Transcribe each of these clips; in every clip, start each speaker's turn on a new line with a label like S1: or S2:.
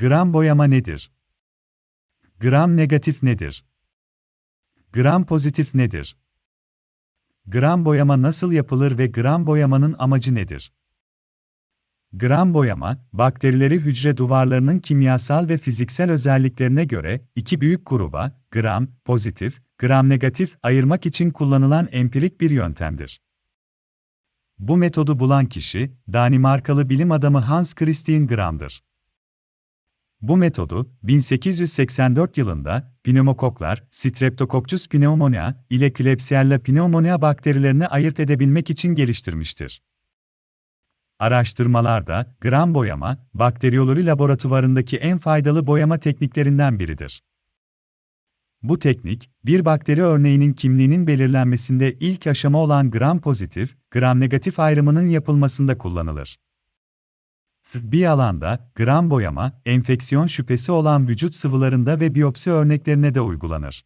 S1: Gram boyama nedir? Gram negatif nedir? Gram pozitif nedir? Gram boyama nasıl yapılır ve gram boyamanın amacı nedir? Gram boyama, bakterileri hücre duvarlarının kimyasal ve fiziksel özelliklerine göre iki büyük gruba, gram pozitif, gram negatif ayırmak için kullanılan empirik bir yöntemdir. Bu metodu bulan kişi, Danimarkalı bilim adamı Hans Christian Gram'dır. Bu metodu, 1884 yılında, pneumokoklar, Streptococcus pneumonia ile Klebsiella pneumonia bakterilerini ayırt edebilmek için geliştirmiştir. Araştırmalarda, gram boyama, bakteriyoloji laboratuvarındaki en faydalı boyama tekniklerinden biridir. Bu teknik, bir bakteri örneğinin kimliğinin belirlenmesinde ilk aşama olan gram pozitif, gram negatif ayrımının yapılmasında kullanılır. Bir alanda, gram boyama, enfeksiyon şüphesi olan vücut sıvılarında ve biyopsi örneklerine de uygulanır.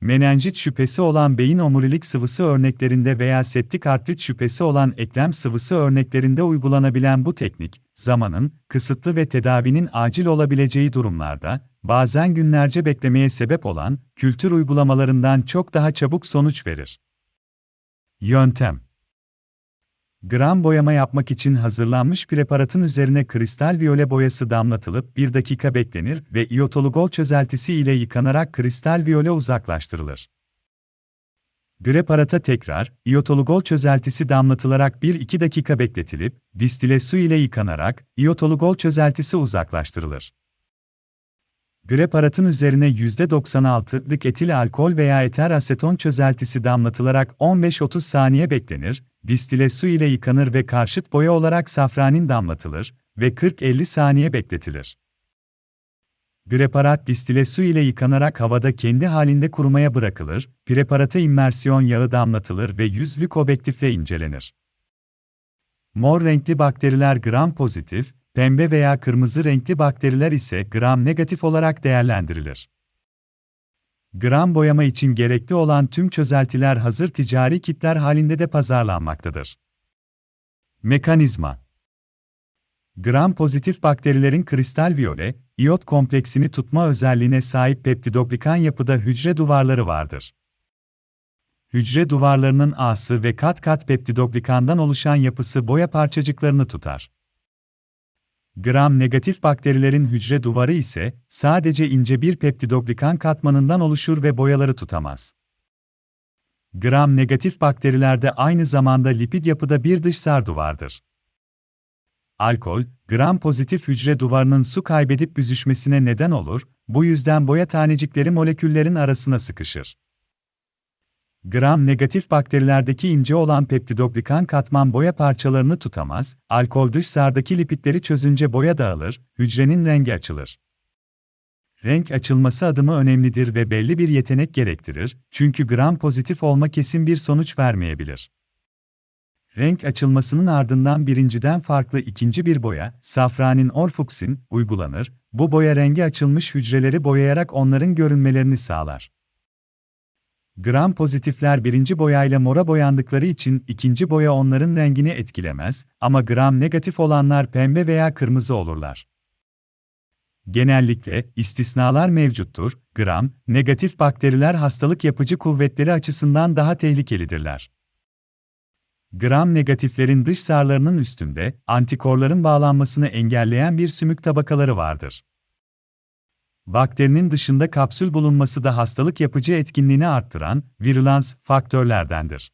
S1: Menenjit şüphesi olan beyin omurilik sıvısı örneklerinde veya septik artrit şüphesi olan eklem sıvısı örneklerinde uygulanabilen bu teknik, zamanın, kısıtlı ve tedavinin acil olabileceği durumlarda, bazen günlerce beklemeye sebep olan, kültür uygulamalarından çok daha çabuk sonuç verir. Yöntem Gram boyama yapmak için hazırlanmış preparatın üzerine kristal viyole boyası damlatılıp 1 dakika beklenir ve iyotolugol çözeltisi ile yıkanarak kristal viyole uzaklaştırılır. Preparata tekrar, iyotolugol çözeltisi damlatılarak 1-2 dakika bekletilip, distile su ile yıkanarak, iyotolugol çözeltisi uzaklaştırılır. Preparatın üzerine %96'lık etil alkol veya eter aseton çözeltisi damlatılarak 15-30 saniye beklenir, distile su ile yıkanır ve karşıt boya olarak safranin damlatılır ve 40-50 saniye bekletilir. Preparat distile su ile yıkanarak havada kendi halinde kurumaya bırakılır, preparata immersiyon yağı damlatılır ve yüzlük objektifle incelenir. Mor renkli bakteriler gram pozitif, pembe veya kırmızı renkli bakteriler ise gram negatif olarak değerlendirilir. Gram boyama için gerekli olan tüm çözeltiler hazır ticari kitler halinde de pazarlanmaktadır. Mekanizma Gram pozitif bakterilerin kristal viyole, iyot kompleksini tutma özelliğine sahip peptidoglikan yapıda hücre duvarları vardır. Hücre duvarlarının A'sı ve kat kat peptidoglikandan oluşan yapısı boya parçacıklarını tutar. Gram negatif bakterilerin hücre duvarı ise sadece ince bir peptidoglikan katmanından oluşur ve boyaları tutamaz. Gram negatif bakterilerde aynı zamanda lipid yapıda bir dışsar duvardır. Alkol, gram pozitif hücre duvarının su kaybedip büzüşmesine neden olur, bu yüzden boya tanecikleri moleküllerin arasına sıkışır. Gram negatif bakterilerdeki ince olan peptidoglikan katman boya parçalarını tutamaz, alkol dışsardaki lipidleri çözünce boya dağılır, hücrenin rengi açılır. Renk açılması adımı önemlidir ve belli bir yetenek gerektirir, çünkü gram pozitif olma kesin bir sonuç vermeyebilir. Renk açılmasının ardından birinciden farklı ikinci bir boya, safranin orfuksin, uygulanır, bu boya rengi açılmış hücreleri boyayarak onların görünmelerini sağlar. Gram pozitifler birinci boyayla mora boyandıkları için ikinci boya onların rengini etkilemez ama gram negatif olanlar pembe veya kırmızı olurlar. Genellikle istisnalar mevcuttur. Gram negatif bakteriler hastalık yapıcı kuvvetleri açısından daha tehlikelidirler. Gram negatiflerin dış sarlarının üstünde antikorların bağlanmasını engelleyen bir sümük tabakaları vardır. Bakterinin dışında kapsül bulunması da hastalık yapıcı etkinliğini arttıran virulans faktörlerdendir.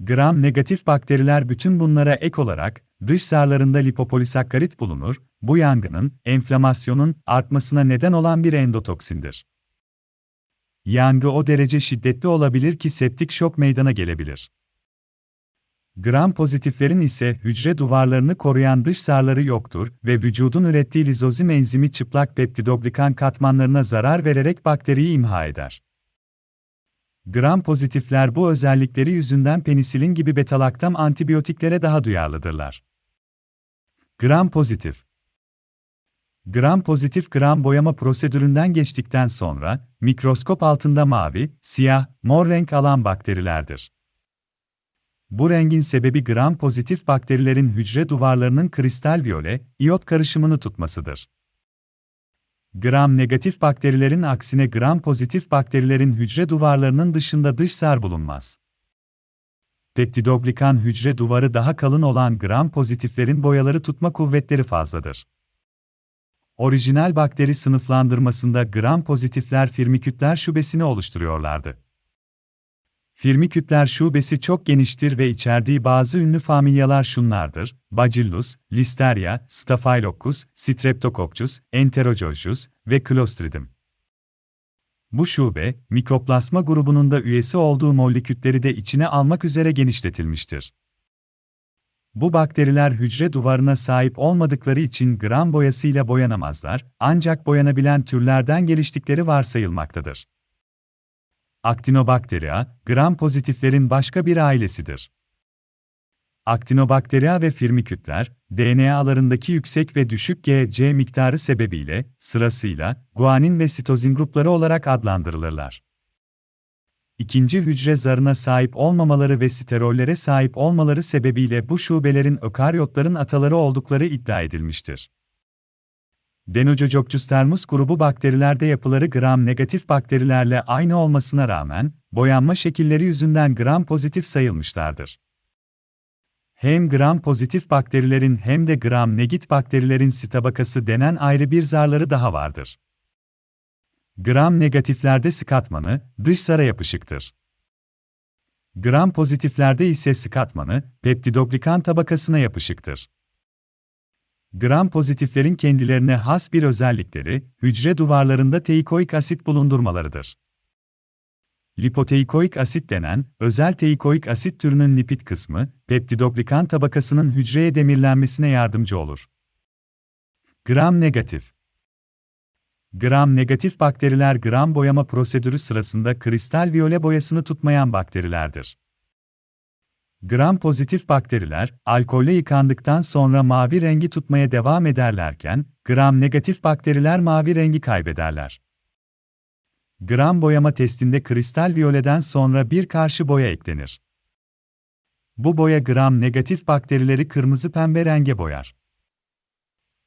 S1: Gram negatif bakteriler bütün bunlara ek olarak dış zarlarında lipopolisakkarit bulunur. Bu yangının, enflamasyonun artmasına neden olan bir endotoksindir. Yangı o derece şiddetli olabilir ki septik şok meydana gelebilir. Gram pozitiflerin ise hücre duvarlarını koruyan dış zarları yoktur ve vücudun ürettiği lizozim enzimi çıplak peptidoglikan katmanlarına zarar vererek bakteriyi imha eder. Gram pozitifler bu özellikleri yüzünden penisilin gibi betalaktam antibiyotiklere daha duyarlıdırlar. Gram pozitif Gram pozitif gram boyama prosedüründen geçtikten sonra, mikroskop altında mavi, siyah, mor renk alan bakterilerdir. Bu rengin sebebi gram pozitif bakterilerin hücre duvarlarının kristal viyole, iyot karışımını tutmasıdır. Gram negatif bakterilerin aksine gram pozitif bakterilerin hücre duvarlarının dışında dış zar bulunmaz. Peptidoglikan hücre duvarı daha kalın olan gram pozitiflerin boyaları tutma kuvvetleri fazladır. Orijinal bakteri sınıflandırmasında gram pozitifler firmikütler şubesini oluşturuyorlardı. Firmikütler şubesi çok geniştir ve içerdiği bazı ünlü familyalar şunlardır: Bacillus, Listeria, Staphylococcus, Streptococcus, Enterococcus ve Clostridium. Bu şube, mikroplasma grubunun da üyesi olduğu molekülleri de içine almak üzere genişletilmiştir. Bu bakteriler hücre duvarına sahip olmadıkları için gram boyasıyla boyanamazlar, ancak boyanabilen türlerden geliştikleri varsayılmaktadır. Actinobacteria, gram pozitiflerin başka bir ailesidir. Actinobacteria ve firmikütler, DNA'larındaki yüksek ve düşük GC miktarı sebebiyle, sırasıyla, guanin ve sitozin grupları olarak adlandırılırlar. İkinci hücre zarına sahip olmamaları ve sterollere sahip olmaları sebebiyle bu şubelerin ökaryotların ataları oldukları iddia edilmiştir. Denococcus thermus grubu bakterilerde yapıları gram negatif bakterilerle aynı olmasına rağmen, boyanma şekilleri yüzünden gram pozitif sayılmışlardır. Hem gram pozitif bakterilerin hem de gram negit bakterilerin sitabakası denen ayrı bir zarları daha vardır. Gram negatiflerde skatmanı, dış zara yapışıktır. Gram pozitiflerde ise skatmanı, peptidoglikan tabakasına yapışıktır. Gram pozitiflerin kendilerine has bir özellikleri, hücre duvarlarında teikoik asit bulundurmalarıdır. Lipoteikoik asit denen, özel teikoik asit türünün lipid kısmı, peptidoglikan tabakasının hücreye demirlenmesine yardımcı olur. Gram negatif Gram negatif bakteriler gram boyama prosedürü sırasında kristal viyole boyasını tutmayan bakterilerdir. Gram pozitif bakteriler, alkolle yıkandıktan sonra mavi rengi tutmaya devam ederlerken, gram negatif bakteriler mavi rengi kaybederler. Gram boyama testinde kristal viyoleden sonra bir karşı boya eklenir. Bu boya gram negatif bakterileri kırmızı pembe renge boyar.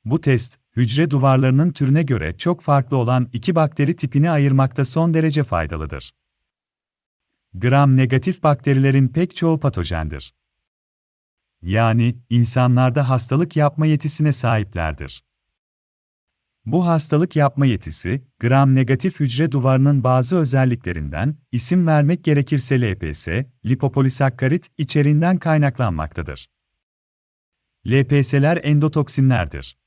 S1: Bu test, hücre duvarlarının türüne göre çok farklı olan iki bakteri tipini ayırmakta son derece faydalıdır. Gram negatif bakterilerin pek çoğu patojendir. Yani, insanlarda hastalık yapma yetisine sahiplerdir. Bu hastalık yapma yetisi, gram negatif hücre duvarının bazı özelliklerinden, isim vermek gerekirse LPS, lipopolisakkarit içeriğinden kaynaklanmaktadır. LPS'ler endotoksinlerdir.